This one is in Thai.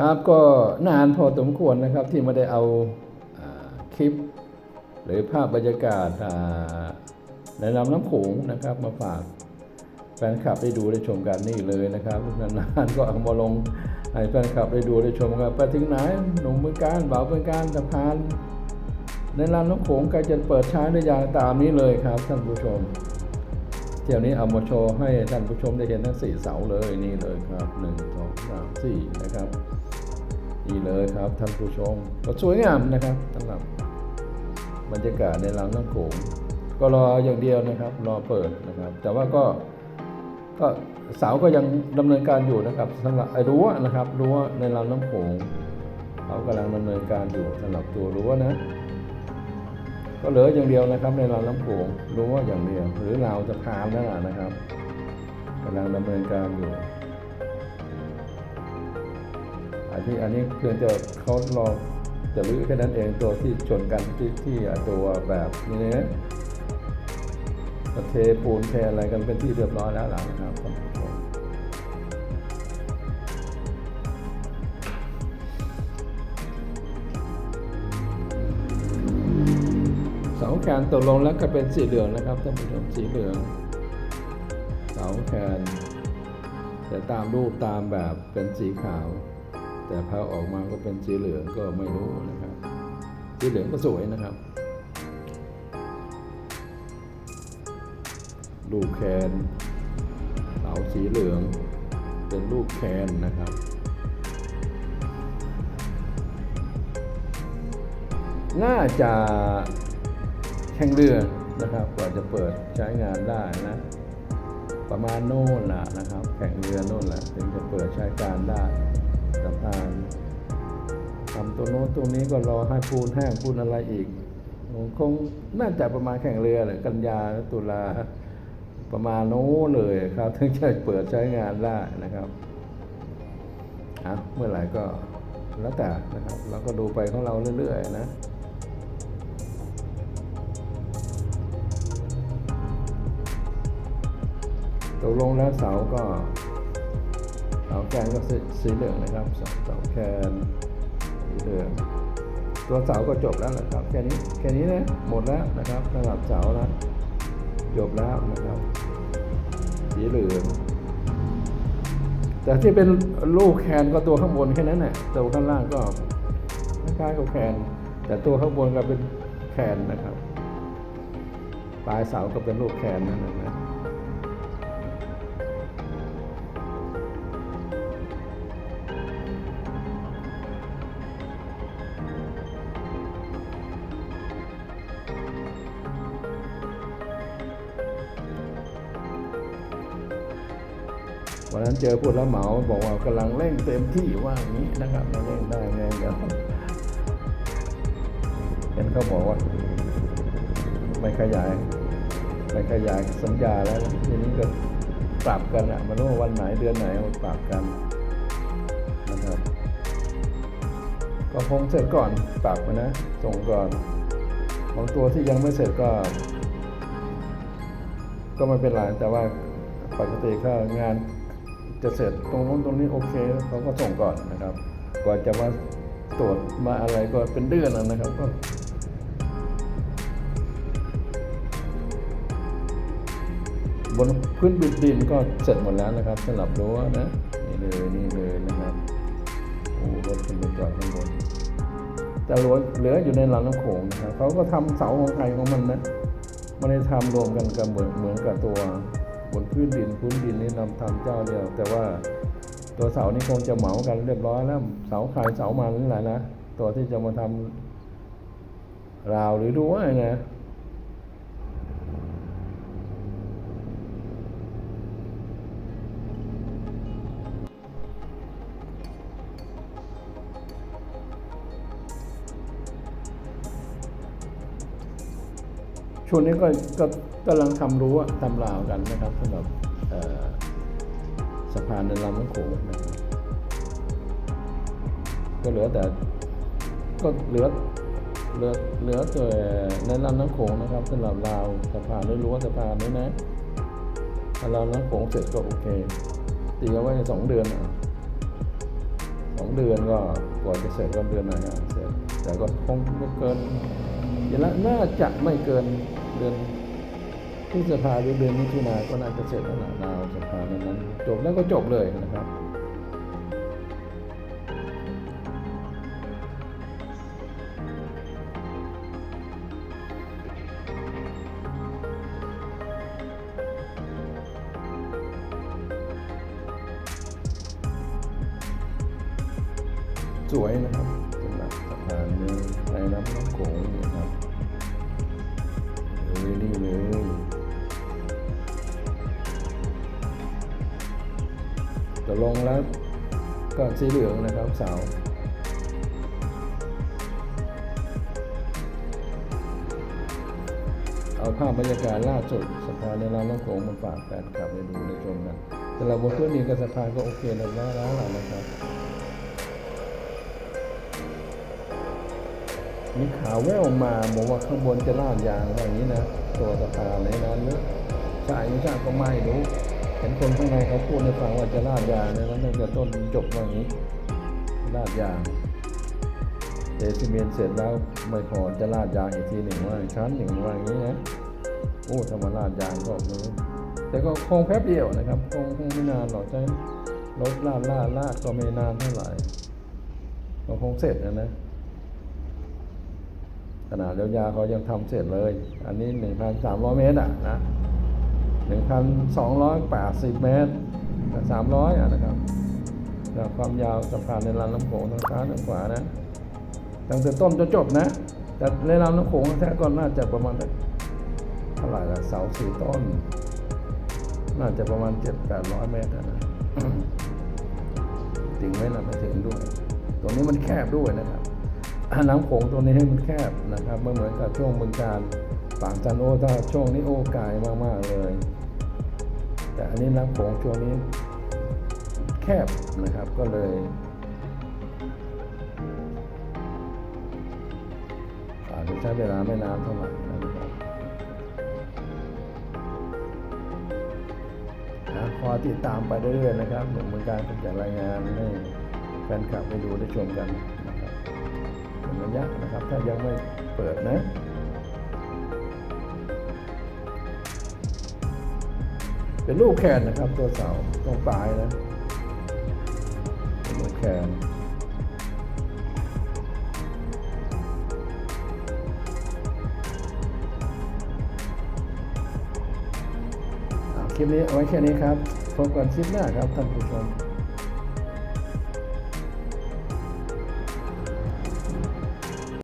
ครับก็นานพอสมควรนะครับที่ไม่ได้เอาอคลิป หรือภาพบรรยากาศในลำน้ำโขงนะครับมาฝากแฟนคลับได้ดูได้ชมกันนี่เลยนะครับนานๆก็เอามาลงให้แฟนคลับได้ดูได้ชมกันไปถึงไหนหนุ่มเมืองการบ่าวเมืองการสะพานในลำน้ำโขงกล้จะเปิดใช้ได้อย่างตามนี้เลยครับท่านผู้ชมเที่ยวนี้เอามาโชว์ให้ท่านผู้ชมได้เห็นทั้งสี่เสาเลยนี่เลยครับหนึ่งสองสามสี่นะครับ นี่เลยครับท่านผู้ชมก็สวยงามนะครับสำหรับบรรยากาศในลำน้ำโขงก็รออย่างเดียวนะครับรอเปิดนะครับ แต่ว่าก็ก็เสาก็ยังดำเนินการอยู่นะครับสำหรับไอ้รั้วนะครับรั้วในลำน้ำโขงเขากำลังดำเนินการอยู่สำหรับตัวรั้วนะ ก็เหลืออย่างเดียวนะครับ ในลำน้ำโขงรั้วอย่างเดียว หรือราวสะพานนั่นแหละนะครับกำลังดำเนินการอยู่ ที่อันนี้เพียงจะเขารองจะรื้อแค่นั้นเองตัวที่ชนกันที่ที่ตัวแบบนี้เทปูนเทอะไรกันเป็นที่เรียบร้อยแล้วล่ะนะครับท่านผู้ชมเสาแขนตกลงแล้วก็เป็นสีเหลืองนะครับท่านผู้ชมสีเหลืองเสาแขนแต่ตามรูปตามแบบเป็นสีขาว แต่พอออกมาก็เป็นสีเหลืองก็ไม่รู้นะครับ สีเหลืองก็สวยนะครับ ลูกแคนเสาสีเหลือง เป็นลูกแคนนะครับน่าจะแข่งเรือนะครับกว่าจะเปิดใช้งานได้นะ ประมาณโน่นแหละนะครับ แข่งเรือโน่นแหละถึงจะเปิดใช้การได้ สะพานทำตัวโน้นตัวนี้ก็รอให้ปูนแห้งปูนอะไรอีกคงน่าจะประมาณแข่งเรือเลยกันยาตุลาประมาณโน้เลยครับถึงจะเปิดใช้งานได้นะครับอะเมื่อไหร่ก็แล้วแต่นะครับเราก็ดูไปของเราเรื่อยๆนะตกลงแล้วเสาก็ เสาแกนก็สีสเหลืองนะครับเสาเสาแกนสีเหลืองตัวเสาก็จบแล้วนะครับแค่นี้แค่นี้นะหมดแล้วนะครับสำหรับเสานะจบแล้วนะครับ สีเหลืองแต่ที่เป็นลูกแคนก็ตัวข้างบนแค่นั้นแหละตัวข้างล่างก็คล้ายๆกับแคนแต่ตัวข้างบนก็เป็นแคนนะครับ ปลายเสาก็เป็นลูกแคนนั่นนะ วันนั้นเจอผู้รับเหมาบอกว่ากำลังเร่งเต็มที่ว่างนี้นะครับเร่งได้ไงเดี๋ยวเห็นเขาบอกว่า ไม่ขยาย ไม่ขยายสัญญาแล้วทีนี้ก็ปรับกันอะมันรู้ว่าวันไหนเดือนไหนมาปรับกันนะครับ ก็คงเสร็จก่อนปรับมานะ ส่งก่อนของตัวที่ยังไม่เสร็จก็ ก็ไม่เป็นไรแต่ว่าปกติก็งาน จะเสร็จตรงนู้นตรงนี้โอเคเขาก็ส่งก่อนนะครับกว่าจะมาตรวจมาอะไรก็เป็นเดือนนะครับก็บนพื้นดินก็เสร็จหมดแล้วนะครับสำหรับรั้วนะนี่เลยนี่เลยนะครับโอ้รถขึ้นไปจอดข้างบนแต่เหลือเหลืออยู่ในลำน้ำโขงนะครับเขาก็ทำเสาของใครของมันนะไม่ได้ทำรวมกันกับเหมือนเหมือนกับตัว บนพื้นดินพื้นดินนี่นำทำเจ้าเดียว แต่ว่าตัวเสานี่คงจะเหมากันเรียบร้อยแล้วเสาใครเสามันนี่แหละนะตัวที่จะมาทำราวหรือรั้วนะ ช่วงนี้ก็ก็กำลังทำรั้วทำราวกันนะครับสำหรับสะพานในลำน้ำโขงนะครับก็เหลือแต่ก็เหลือเหลือเหลือแต่ในลำน้ำโขงนะครับสำหรับราวสะพานหรือรั้วสะพานนี้นะถ้าเราน้ำโขงเสร็จก็โอเคตีเอาไว้สองเดือนอะสองเดือนก็กว่าจะเสร็จก็เดือนหนอะเสร็จแต่ก็คงไม่เกินเดี๋ยวละน่าจะไม่เกิน เดือนพฤษภาหรือเดือนมิถุนาก็น่าจะเสร็จแล้วนะดาวสภานั้น จบแล้วก็จบเลยนะครับสวยนะครับสำหรับสะพานนี้ในน้ำน้ำโขงนะครับ เลยนี่เลยจะลงแล้วก็สีเหลืองนะครับเสาเอาภาพบรรยากาศล่าสุดสะพานในลำน้ำโขงมาฝากแฟนคลับไปดูในชมกันแต่เราบนพื้นดินกับสะพานก็โอเคแล้วแล้วแล้วนะครับ มีข่าวแว่วมาบอกว่าข้างบนจะลาดยางว่าอย่างนี้นะ ตัวสะพานในนั้นเนอะใช่ไม่ใช่ก็ไม่รู้ เห็นคนข้างในเขาพูดให้ฟังว่าจะลาดยางในนั้นตั้งแต่ต้นจบว่าอย่างนี้ ลาดยางเทซีเมนเสร็จแล้วไม่พอจะลาดยางอีกทีหนึ่งว่าชั้นหนึ่งว่าอย่างนี้นะโอ้ถ้ามาลาดยางก็ไม่รู้แต่ก็คงแป๊บเดียวนะครับ คงคงไม่นานหรอกใช้รถลาดลาดลาดก็ไม่นานเท่าไหร่ก็คงเสร็จนะนะ ขนาดยาวๆเขายังทำเสร็จเลย อันนี้ 1,300 เมตรอะนะ 1,280 เมตร300อะนะครับแล้วความยาวสะพานในลำน้ำโขงทางซ้ายทางขวานะตั้งแต่ต้นจนจบนะ แต่ในลำน้ำโขงแท้ก็น่าจะประมาณเท่าไหร่ละเสาสี่ต้น น่าจะประมาณ 7-800 เมตรนะถึงไหมนะม่ถึงด้วยตรงนี้มันแคบด้วยนะครับ น้ำโขงตัวนี้ให้มันแคบนะครับไม่เหมือนกับช่วงบึงการปางจันโอถ้าช่วงนี้โอ้ไกลมาก ๆ เลย แต่อันนี้น้ำโขงช่วงนี้แคบนะครับก็เลยอาจจะใช้เวลาไม่นานเท่าไหร่นะครับนะขอติดตามไปเรื่อยๆนะครับหมเมืองการก็จะรายงานให้แฟนคลับไปดูได้ชมกัน รับเป็นะยะนะครับ ถ้ายังไม่เปิดนะเป็นลูกแคนนะครับ ตัวเสาตรงปลายนะเป็นลูกแคนคลิปนี้เอาไว้แค่นี้ครับพบกันคลิปหน้าครับท่านผู้ชม